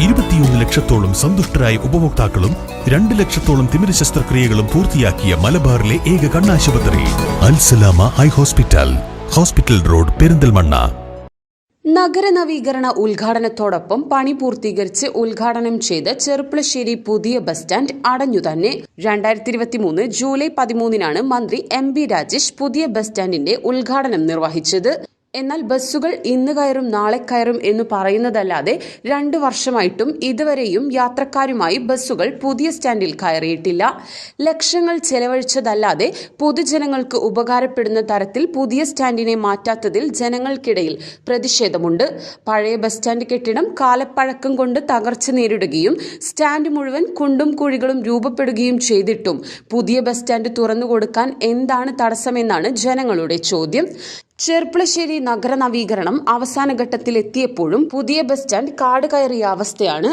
ഇരുപത്തിയൊന്ന് ലക്ഷത്തോളം സന്തുഷ്ടരായ ഉപഭോക്താക്കളും രണ്ട് ലക്ഷത്തോളം തിമിര ശസ്ത്രക്രിയകളും പൂർത്തിയാക്കിയ മലബാറിലെ ഏക കണ്ണാശുപത്രി Alsalama eye hospital hospital road Perinthalmanna. നഗര നവീകരണ ഉദ്ഘാടനത്തോടൊപ്പം പണി പൂർത്തീകരിച്ച് ഉദ്ഘാടനം ചെയ്ത് ചെറുപ്പളശ്ശേരി പുതിയ ബസ് സ്റ്റാൻഡ് അടഞ്ഞു തന്നെ. രണ്ടായിരത്തി ഇരുപത്തിമൂന്ന് ജൂലൈ പതിമൂന്നിനാണ് മന്ത്രി എം ബി രാജേഷ് പുതിയ ബസ് സ്റ്റാൻഡിന്റെ ഉദ്ഘാടനം നിർവഹിച്ചത്. എന്നാൽ ബസ്സുകൾ ഇന്ന് കയറും നാളെ കയറും എന്ന് പറയുന്നതല്ലാതെ രണ്ടു വർഷമായിട്ടും ഇതുവരെയും യാത്രക്കാരുമായി ബസ്സുകൾ പുതിയ സ്റ്റാൻഡിൽ കയറിയിട്ടില്ല. ലക്ഷങ്ങൾ ചെലവഴിച്ചതല്ലാതെ പൊതുജനങ്ങൾക്ക് ഉപകാരപ്പെടുന്ന തരത്തിൽ പുതിയ സ്റ്റാൻഡിനെ മാറ്റാത്തതിൽ ജനങ്ങൾക്കിടയിൽ പ്രതിഷേധമുണ്ട്. പഴയ ബസ് സ്റ്റാൻഡ് കെട്ടിടം കാലപ്പഴക്കം കൊണ്ട് തകർച്ച നേരിടുകയും സ്റ്റാൻഡ് മുഴുവൻ കുണ്ടും കുഴികളും രൂപപ്പെടുകയും ചെയ്തിട്ടും പുതിയ ബസ് സ്റ്റാൻഡ് തുറന്നുകൊടുക്കാൻ എന്താണ് തടസ്സമെന്നാണ് ജനങ്ങളുടെ ചോദ്യം. ചെർപ്പളശ്ശേരി നഗര നവീകരണം അവസാന ഘട്ടത്തിൽ എത്തിയപ്പോഴും പുതിയ ബസ് സ്റ്റാൻഡ് കാട് കയറിയ അവസ്ഥയാണ്